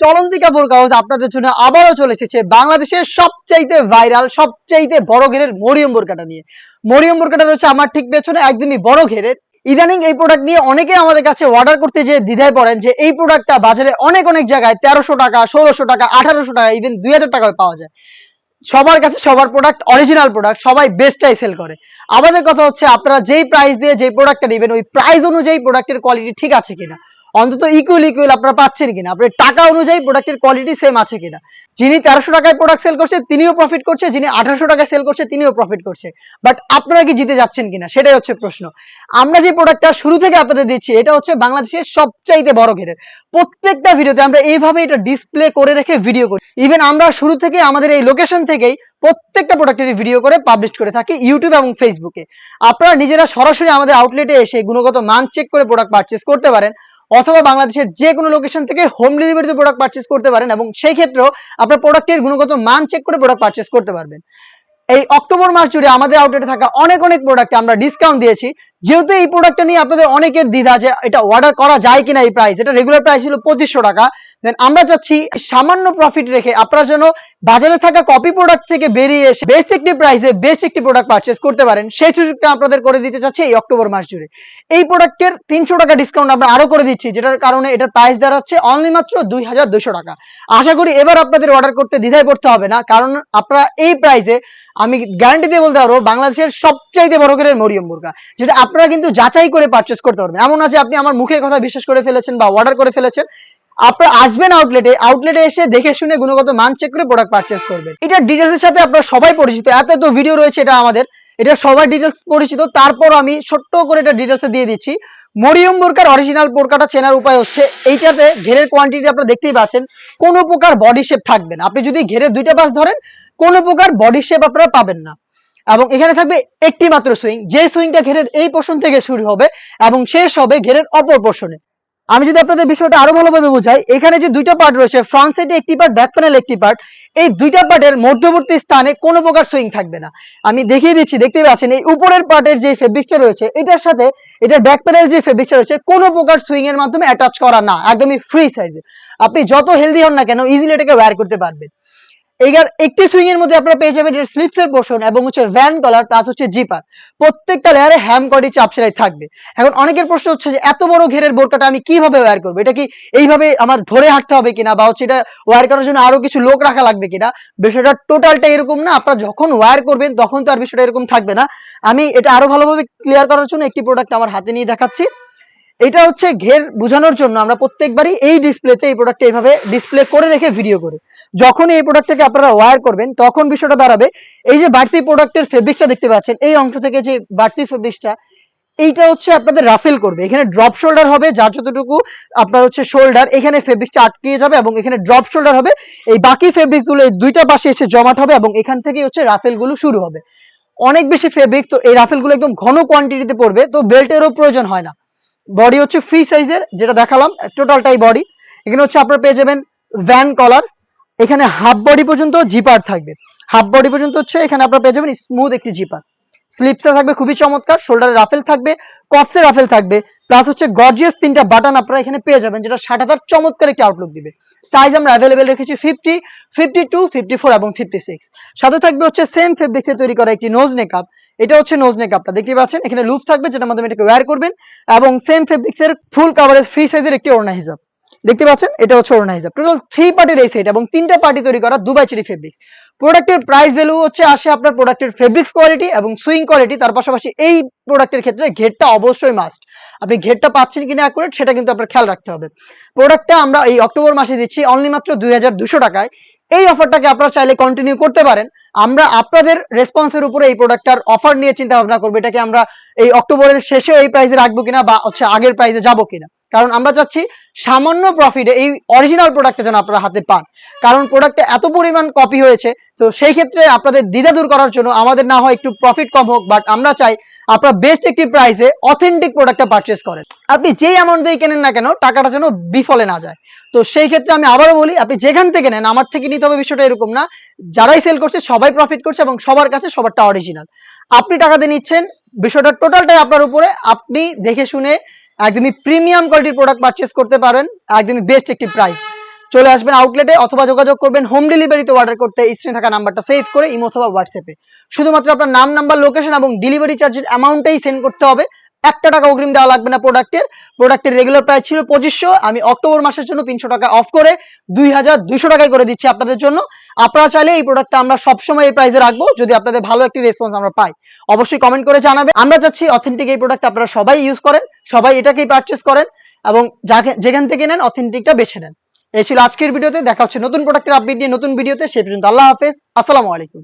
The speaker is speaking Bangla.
চলন্তিকা বোরকা হাউস আপনাদের জন্য আবারও চলে এসেছে বাংলাদেশের সবচাইতে ভাইরাল, সবচাইতে বড় ঘেরের মরিয়ম বোরকাটা নিয়ে। মরিয়ম বোরকাটা রয়েছে আমার ঠিক পেছনে একদমই বড় ঘেরের। ইদানিং এই প্রোডাক্ট নিয়ে অনেকে আমাদের কাছে অর্ডার করতে যে দ্বিধায় পড়েন যে এই প্রোডাক্টটা বাজারে অনেক অনেক জায়গায় তেরোশো টাকা, ষোলোশো টাকা, আঠারোশো টাকা ইভেন দুই হাজার টাকায় পাওয়া যায়। সবার কাছে সবার প্রোডাক্ট অরিজিনাল প্রোডাক্ট সবাই বেস্টটাই সেল করে। আমাদের কথা হচ্ছে আপনারা যেই প্রাইস দিয়ে যেই প্রোডাক্টটা নেবেন, ওই প্রাইস অনুযায়ী প্রোডাক্টের কোয়ালিটি ঠিক আছে কিনা। অন্তত ইকুয়াল ইকুয়াল আপনারা পাচ্ছেন কিনা। আপনার টাকা অনুযায়ী প্রোডাক্টের কোয়ালিটি সেম আছে কিনা। যিনি তেরোশো টাকায় প্রোডাক্ট সেল করছে, তিনিও প্রফিট করছে। যিনি আঠারোশো টাকায় সেল করছে, তিনিও প্রফিট করছে। বাট আপনারা কি জিতে যাচ্ছেন কিনা, সেটাই হচ্ছে প্রশ্ন। আমরা যে প্রোডাক্টটা শুরু থেকে আপনাদের দিচ্ছি, এটা হচ্ছে বাংলাদেশের সবচাইতে বড় ঘেরের। প্রত্যেকটা ভিডিওতে আমরা এইভাবে এটা ডিসপ্লে করে রেখে ভিডিও করি। ইভেন আমরা শুরু থেকে আমাদের এই লোকেশন থেকেই প্রত্যেকটা প্রোডাক্টের ভিডিও করে পাবলিশ করে থাকি ইউটিউব এবং ফেসবুকে আপনারা নিজেরা সরাসরি আমাদের আউটলেটে এসে গুণগত মান চেক করে প্রোডাক্ট পারচেস করতে পারেন। অথবা বাংলাদেশের যে কোনো লোকেশন থেকে হোম ডেলিভারিতে প্রোডাক্ট পারচেস করতে পারেন এবং সেই ক্ষেত্রেও আপনার প্রোডাক্টের গুণগত মান চেক করে প্রোডাক্ট পারচেস করতে পারবেন। এই অক্টোবর মাস জুড়ে আমাদের আউটলেটে থাকা অনেক অনেক প্রোডাক্টে আমরা ডিসকাউন্ট দিয়েছি। যেহেতু এই প্রোডাক্টটা নিয়ে আপনাদের অনেকের দ্বিধা যে এটা অর্ডার করা যায় কিনা এই প্রাইস এটা রেগুলার প্রাইস ছিল পঁচিশশো টাকা। দেন আমরা চাচ্ছি সামান্য প্রফিট রেখে আপনারা যেন বাজারে থাকা কপি প্রোডাক্ট থেকে বেরিয়ে এসে বেস্ট একটি প্রাইসে বেস্ট একটি প্রোডাক্ট পারচেস করতে পারেন। সেই সুযোগটা আপনাদের করে দিতে চাচ্ছি এই অক্টোবর মাস জুড়ে। এই প্রোডাক্টের তিনশো টাকা ডিসকাউন্ট আমরা আরও করে দিচ্ছি, যেটার কারণে এটার প্রাইস দাঁড়াচ্ছে অনলি মাত্র দুই হাজার দুইশো টাকা। আশা করি এবার আপনাদের অর্ডার করতে দ্বিধায় পড়তে হবে না, কারণ আপনারা এই প্রাইসে আমি গ্যারান্টি দিয়ে বলতে পারব বাংলাদেশের সবচাইতে বড় করে মরিয়ম মুরগা, যেটা আপনারা কিন্তু যাচাই করে পারচেস করতে পারবেন। এমন আছে আপনি আমার মুখের কথা বিশ্বাস করে ফেলেছেন বা অর্ডার করে ফেলেছেন। আপনারা আসবেন আউটলেটে আউটলেটে এসে দেখে শুনে গুণগত মান চেক করে প্রোডাক্ট পারচেস করবেন। এটা ডিটেলস এর সাথে আপনারা সবাই পরিচিত, এত এত ভিডিও রয়েছে এটা আমাদের। এটা সবাই ডিটেলস পরিচিত, তারপর আমি ছোট্ট করে এটা ডিটেলস দিয়ে দিচ্ছি। মরিয়ম বোরকার অরিজিনাল বোরকাটা চেনার উপায় হচ্ছে, এইটাতে ঘেরের কোয়ান্টিটি আপনারা দেখতেই পাচ্ছেন, কোনো প্রকার বডি শেপ থাকবে না। আপনি যদি ঘেরে দুইটা পাশ ধরেন, কোনো প্রকার বডি শেপ আপনারা পাবেন না। এবং এখানে থাকবে একটি মাত্র সুইং যে সুইংটা ঘেরের এই পোর্শন থেকে শুরু হবে, এবং শেষ হবে ঘেরের অপর পোর্শনে আমি যদি আপনাদের বিষয়টা আরও ভালোভাবে বুঝাই, এখানে যে দুইটা পার্ট রয়েছে ফ্রন্ট সাইডে একটি পার্ট ব্যাক প্যানেল একটি পার্ট এই দুইটা পার্টের মধ্যবর্তী স্থানে কোনো প্রকার সুইং থাকবে না। আমি দেখিয়ে দিচ্ছি দেখতে পাচ্ছেন, এই উপরের পার্টের যে ফেব্রিক্সটা রয়েছে, এটার সাথে, এটার ব্যাক প্যানেল যে ফেব্রিক্সটা রয়েছে, কোনো প্রকার সুইং এর মাধ্যমে অ্যাটাচ করা না, একদমই ফ্রি সাইজে আপনি যত হেলদি হন না কেন ইজিলি এটাকে ওয়্যার করতে পারবেন। এগার একটি সুইং এর মধ্যে আপনারা পেয়ে যাবেন স্লিপস এর পোর্শন এবং হচ্ছে ভ্যান কলার প্লাস হচ্ছে জিপার প্রত্যেকটা লেয়ারে হ্যাম কডি চাপ সেলাই থাকবে। এখন অনেকের প্রশ্ন হচ্ছে যে, এত বড় ঘেরের বোরকাটা আমি কীভাবে ওয়্যার করব? এটা কি এইভাবে আমার ধরে হাঁটতে হবে কিনা? বা হচ্ছে এটা ওয়্যার করার জন্য আরও কিছু লোক রাখা লাগবে কিনা? বিষয়টা টোটালটা এরকম না। আপনারা যখন ওয়্যার করবেন, তখন তো আর বিষয়টা এরকম থাকবে না। আমি এটা আরও ভালোভাবে ক্লিয়ার করার জন্য একটি প্রোডাক্ট আমার হাতে নিয়ে দেখাচ্ছি। এটা হচ্ছে ঘের বোঝানোর জন্য আমরা প্রত্যেকবারই এই ডিসপ্লেতে এই প্রোডাক্টটা এইভাবে ডিসপ্লে করে রেখে ভিডিও করি। যখন এই প্রোডাক্টটাকে আপনারা ওয়্যার করবেন, তখন বিষয়টা দাঁড়াবে। এই যে বাড়তি প্রোডাক্টের ফেব্রিক্সটা দেখতে পাচ্ছেন, এই অংশ থেকে যে বাড়তি ফেব্রিক্সটা এইটা হচ্ছে আপনাদের রাফেল করবে। এখানে ড্রপ শোল্ডার হবে, যার যতটুকু আপনার হচ্ছে শোল্ডার এখানে ফেব্রিকটা আটকে যাবে এবং এখানে ড্রপ শোল্ডার হবে। এই বাকি ফেব্রিকগুলো, এই দুইটা পাশে এসে জমাট হবে এবং এখান থেকেই হচ্ছে রাফেলগুলো শুরু হবে। অনেক বেশি ফেব্রিক তো এই রাফেলগুলো একদম ঘন কোয়ান্টিটিতে পড়বে, তো বেল্টেরও প্রয়োজন হয় না। বডি হচ্ছে ফ্রি সাইজের যেটা দেখালাম টোটালটাই বডি এখানে হচ্ছে আপনারা পেয়ে যাবেন ভ্যান কলার এখানে হাফ বডি পর্যন্ত জিপার থাকবে। হাফ বডি পর্যন্ত হচ্ছে এখানে আপনারা পেয়ে যাবেন স্মুথ একটি জিপার স্লিপসে থাকবে খুবই চমৎকার শোল্ডারে রাফেল থাকবে কপসে রাফেল থাকবে। প্লাস হচ্ছে গর্জিয়াস তিনটা বাটন আপনারা এখানে পেয়ে যাবেন, যেটা ষাট হাজার চমৎকার একটি আউটলুক দিবে। সাইজ আমরা অ্যাভেলেবেল রেখেছি fifty fifty two fifty four এবং ফিফটি সিক্স সাথে থাকবে হচ্ছে সেম ফেব্রিক্সে তৈরি করা একটি নোজ নেকআপ এটা হচ্ছে নোজ নেকআপটা দেখতে পাচ্ছেন? এখানে লুপ থাকবে, যেটার মাধ্যমে এটাকে ওয়্যার করবেন। এবং সেম ফেব্রিক্সের ফুল কাভারেজ ফ্রি সাইজের একটি ওড়না হিসাব দেখতে পাচ্ছেন? এটা হচ্ছে ওড়না হিসাব টোটাল থ্রি পার্টির এই সেট এবং তিনটা পার্টি তৈরি করা দুবাই চেরি ফেব্রিক্স প্রোডাক্টের প্রাইস ভ্যালু হচ্ছে, আসে আপনার প্রোডাক্টের ফেব্রিক্স কোয়ালিটি এবং সুইং কোয়ালিটি তার পাশাপাশি এই প্রোডাক্টের ক্ষেত্রে ঘেরটা অবশ্যই মাস্ট আপনি ঘেরটা পাচ্ছেন কিনা অ্যাকুরেট সেটা কিন্তু আপনার খেয়াল রাখতে হবে। প্রোডাক্টটা আমরা এই অক্টোবর মাসে দিচ্ছি অনলি মাত্র দুই টাকায়। এই অফারটাকে আপনারা চাইলে কন্টিনিউ করতে পারেন। আমরা আপনাদের রেসপন্সের উপরে এই প্রোডাক্টটার অফার নিয়ে চিন্তা ভাবনা করব। এটাকে আমরা এই অক্টোবরের শেষে এই প্রাইসে রাখব কিনা বা হচ্ছে আগের প্রাইসে যাব কিনা। কারণ আমরা চাচ্ছি সামান্য প্রফিটে এই অরিজিনাল প্রোডাক্টটা যেন আপনারা হাতে পান। কারণ প্রোডাক্টটা এত পরিমাণ কপি হয়েছে, তো সেই ক্ষেত্রে আপনাদের দ্বিধা দূর করার জন্য আমাদের না হয় একটু প্রফিট কম হোক বাট আমরা চাই আপনারা বেস্ট একটি প্রাইসে অথেন্টিক প্রোডাক্টটা পারচেস করেন। আপনি যেই অ্যামাউন্ট দিয়ে কেনেন না কেন, টাকাটা যেন বিফলে না যায়। তো সেই ক্ষেত্রে আমি আবারও বলি, আপনি যেখান থেকে নেন, আমার থেকে নিতে হবে বিষয়টা এরকম না, যারাই সেল করছে সবাই প্রফিট করছে এবং সবার কাছে সবারটা অরিজিনাল আপনি টাকা দিয়ে নিচ্ছেন, বিষয়টা টোটালটাই আপনার উপরে, আপনি দেখে শুনে একদমই প্রিমিয়াম কোয়ালিটির প্রোডাক্ট পারচেস করতে পারেন, একদমই বেস্ট একটি প্রাইস চলে আসবেন আউটলেটে অথবা যোগাযোগ করবেন হোম ডেলিভারিতে অর্ডার করতে স্ক্রিনে থাকা নাম্বারটা সেভ করে ইমো অথবা হোয়াটসঅ্যাপে শুধুমাত্র আপনার নাম নাম্বার লোকেশন এবং ডেলিভারি চার্জের অ্যামাউন্টটাই সেন্ড করতে হবে। একটা টাকা অগ্রিম দেওয়া লাগবে না প্রোডাক্টের প্রোডাক্টের রেগুলার প্রাইস ছিল পঁচিশশো। আমি অক্টোবর মাসের জন্য তিনশো টাকা অফ করে দুই হাজার দুইশো টাকায় করে দিচ্ছি আপনাদের জন্য। আপনারা চাইলে এই প্রোডাক্টটা আমরা সবসময় এই প্রাইসে রাখব, যদি আপনাদের ভালো একটি রেসপন্স আমরা পাই। অবশ্যই কমেন্ট করে জানাবে আমরা চাচ্ছি অথেন্টিক এই প্রোডাক্ট আপনারা সবাই ইউজ করেন, সবাই এটাকেই পারচেস করেন এবং যেখান থেকে নেন অথেন্টিকটা বেছে নেন। এই ছিল আজকের ভিডিওতে। দেখা হচ্ছে নতুন প্রোডাক্টের আপডেট নিয়ে নতুন ভিডিওতে। সে পর্যন্ত আল্লাহ হাফেজ। আসসালামু আলাইকুম।